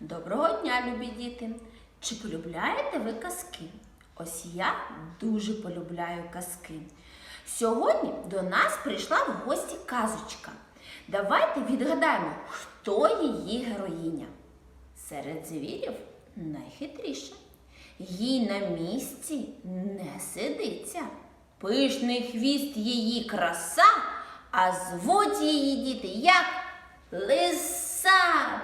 Доброго дня, любі діти! Чи полюбляєте ви казки? Ось я дуже полюбляю казки. Сьогодні до нас прийшла в гості казочка. Давайте відгадаємо, хто її героїня. Серед звірів найхитріша. Їй на місці не сидиться. Пишний хвіст її краса, а звуть її діти як Лиса.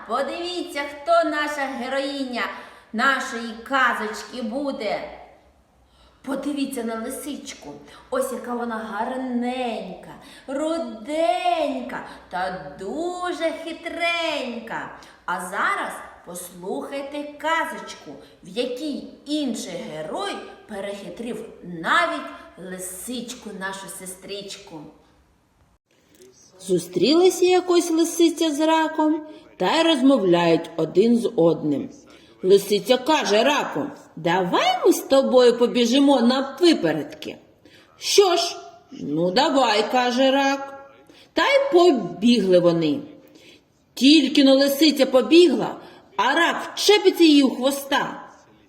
Подивіться, хто наша героїня нашої казочки буде. Подивіться на лисичку. Ось яка вона гарненька, руденька та дуже хитренька. А зараз послухайте казочку, в якій інший герой перехитрив навіть лисичку, нашу сестричку. Зустрілися якось лисиця з раком та й розмовляють один з одним. Лисиця каже раку, давай ми з тобою побіжимо на випередки. Що ж, ну давай, каже рак. Та й побігли вони. Тільки но лисиця побігла, а рак вчепиться її у хвоста.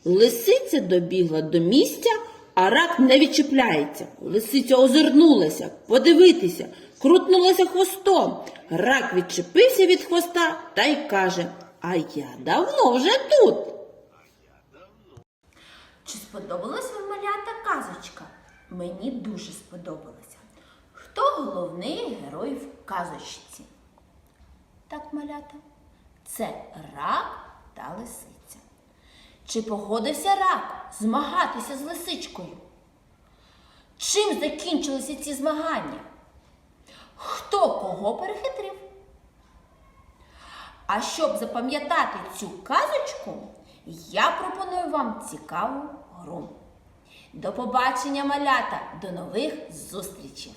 Лисиця добігла до місця, а рак не відчіпляється. Лисиця озирнулася, подивитися, крутнулася хвостом. Рак відчепився від хвоста та й каже: А я давно вже тут. Чи сподобалась вам малята казочка? Мені дуже сподобалася. Хто головний герой в казочці? Так, малята, це рак та лисиця. Чи погодився рак змагатися з лисичкою? Чим закінчилися ці змагання? Хто кого перехитрив? А щоб запам'ятати цю казочку, я пропоную вам цікаву гру. До побачення, малята! До нових зустрічей!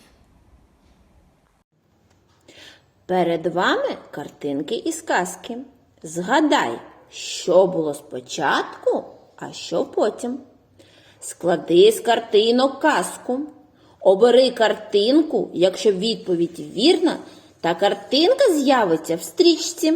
Перед вами картинки із казки. Згадай, що було спочатку, а що потім. Склади з картинок казку. Обери картинку, якщо відповідь вірна, та картинка з'явиться в стрічці.